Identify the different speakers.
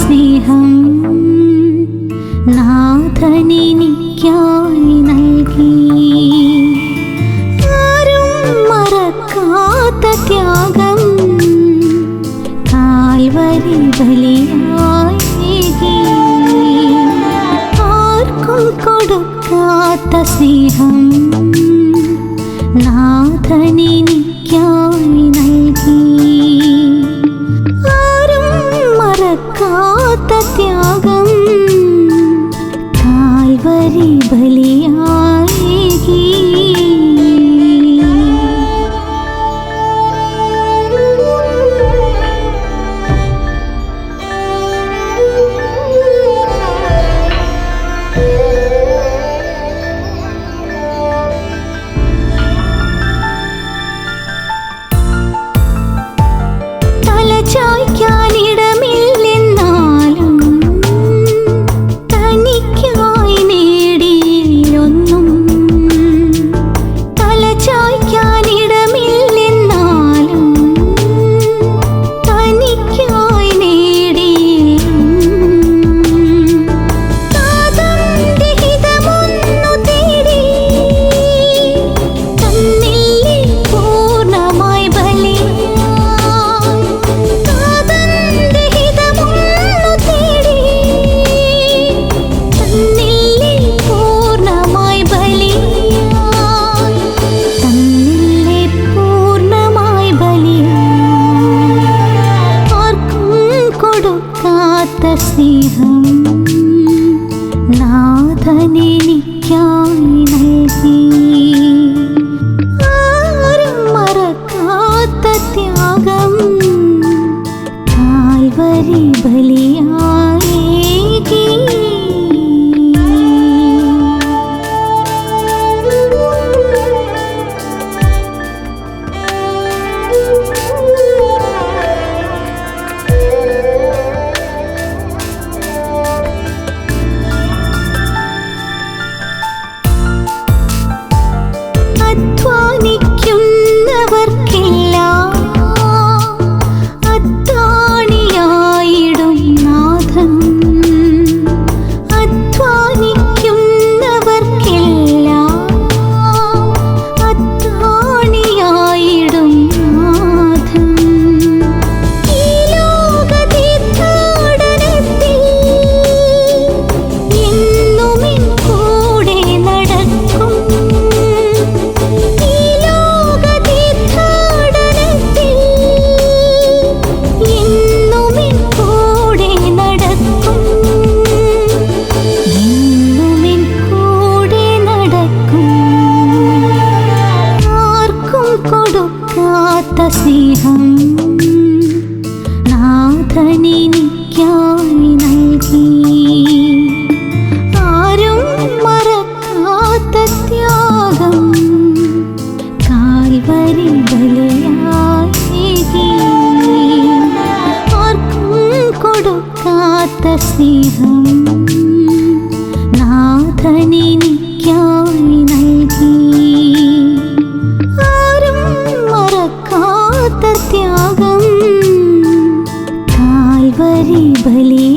Speaker 1: സ്നേഹം നാഥനെനിക്കായി നൽകി. ആരും മറക്കാത്ത ത്യാഗം കാൽവരി ബലിയായി ആർക്കും കൊടുക്കാത്ത സ്നേഹം ത്യാഗം സ്നേഹം നാഥനെനിക്കായി കൊടുക്കാത്ത സ്നേഹം. നാഥനെനിക്കായി നൽകി. ആരും മറക്കാത്ത ത്യാഗം. കാൽവരി ബലിയായി ആർക്കും കൊടുക്കാത്ത സ്നേഹം. നാഥനെനിക്കായി മറക്കാത്ത ത്യാഗം കാൽവരി ബലിയായി